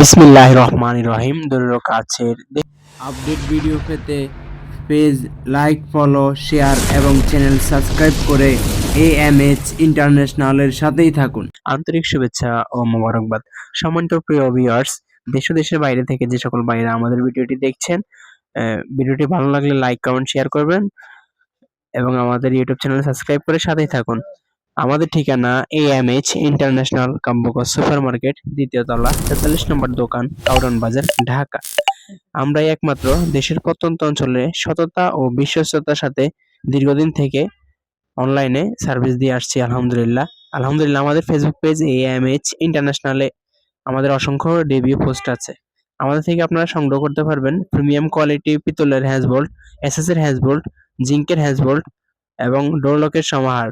বিসমিল্লাহ রহমান রহিম। দূরের কাছের আপডেট ভিডিও পেতে পেজ লাইক ফলো শেয়ার এবং চ্যানেল সাবস্ক্রাইব করে এ এম এইচ ইন্টারন্যাশনালের সাথেই থাকুন। আন্তরিক শুভেচ্ছা ও মোবারকবাদ। সম্মানিত প্রিয় ভিউয়ার্স দেশ দেশের বাইরে থেকে যে সকল বাইরে আমাদের ভিডিওটি দেখছেন ভিডিওটি ভালো লাগলে লাইক কমেন্ট শেয়ার করবেন এবং আমাদের ইউটিউব চ্যানেল সাবস্ক্রাইব করে সাথেই থাকুন। আমাদের ঠিকানা এ এম এইচ ইন্টারন্যাশনাল কাম্বোকা সুপার মার্কেট দ্বিতীয় তলা, তেতাল্লিশ নম্বর দোকান টাউরন বাজার ঢাকা। আমরাই একমাত্র দেশের প্রত্যন্ত অঞ্চলে সততা ও বিশ্বস্ততার সাথে দীর্ঘদিন থেকে অনলাইনে সার্ভিস দিয়ে আসছি, আলহামদুলিল্লাহ। আলহামদুলিল্লাহ, আমাদের Facebook page A M H ইন্টারন্যাশনালে আমাদের অসংখ্য রিভিউ পোস্ট আছে। আমাদের থেকে আপনারা সংগ্রহ করতে পারবেন প্রিমিয়াম কোয়ালিটি পিতলের হ্যাজ বোল্ট এসএস এর হ্যাজ বোল্ট জিঙ্কের হ্যাজ বোল্ট এবং ডোরলকের সমাহার।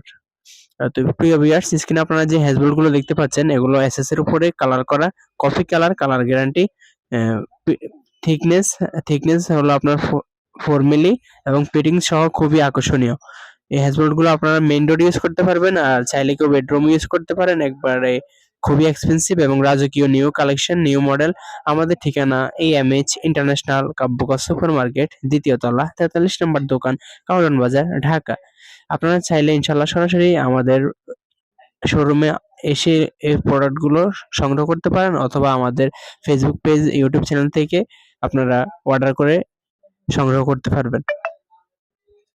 তো প্রিয় ভিউয়ার্স স্ক্রিনে আপনারা যে হ্যাজবোর্ডগুলো গুলো দেখতে পাচ্ছেন, এগুলো এসএস এর উপরে কালার করা coffee colour colour guarantee thickness thickness হলো আপনার ফোর মিলি এবং ফিটিং সহ খুবই আকর্ষণীয়। এই হ্যাজবোর্ডগুলো আপনারা মেইন ডোর ইউজ করতে পারবেন, আর চাইলে কেউ বেডরুম ইউজ করতে পারেন, একবারে খুবই এক্সপেন্সিভ এবং রাজকীয় নিউ কালেকশন নিউ মডেল আমাদের ঠিকানা এই এম এইচ ইন্টারন্যাশনাল কাব্যকা সুপার মার্কেট দ্বিতীয় তলা, তেতাল্লিশ নম্বর দোকান, কাউরন বাজার, ঢাকা। আপনারা চাইলে ইনশাল্লাহ সরাসরি আমাদের শোরুমে এসে এই প্রোডাক্টগুলো সংগ্রহ করতে পারেন অথবা আমাদের ফেসবুক পেজ ইউটিউব চ্যানেল থেকে আপনারা অর্ডার করে সংগ্রহ করতে পারবেন।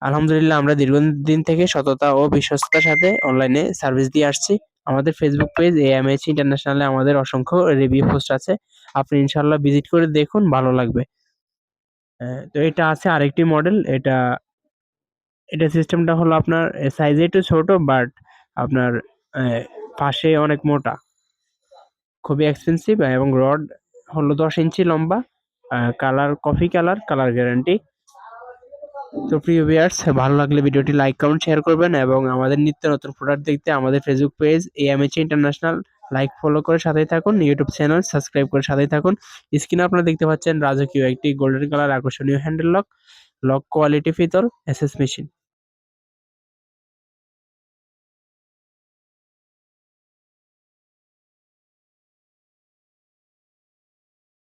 আলহামদুলিল্লাহ আমরা দীর্ঘদিন থেকে সততা ও বিশ্বস্ততার সাথে অনলাইনে সার্ভিস দিয়ে আসছি। আমাদের ফেসবুক পেজ এএমএইচ ইন্টারন্যাশনালে আমাদের অসংখ্য রিভিউ পোস্ট আছে। আপনি ইনশাল্লাহ ভিজিট করে দেখুন, ভালো লাগবে। তো এটা আছে আরেকটি মডেল এটা এটা সিস্টেমটা হলো আপনার সাইজে একটু ছোট বাট আপনার পাশে অনেক মোটা। খুবই এক্সপেন্সিভ এবং রড হলো দশ ইঞ্চি লম্বা। Colour coffee colour colour guarantee তো প্রিয় ভিউয়ার্স ভালো লাগলে ভিডিওটি লাইক কমেন্ট শেয়ার করবেন এবং আমাদের নিত্য নতুন প্রোডাক্ট দেখতে আমাদের Facebook page AMH international like follow করে সাথেই থাকুন ইউটিউব চ্যানেল সাবস্ক্রাইব করে সাথেই থাকুন। স্ক্রিনে আপনারা দেখতে পাচ্ছেন রাজকীয় একটি গোল্ডেন কালার আকর্ষণীয় হ্যান্ডেল লক লক কোয়ালিটি ফিতর এসএস মেশিন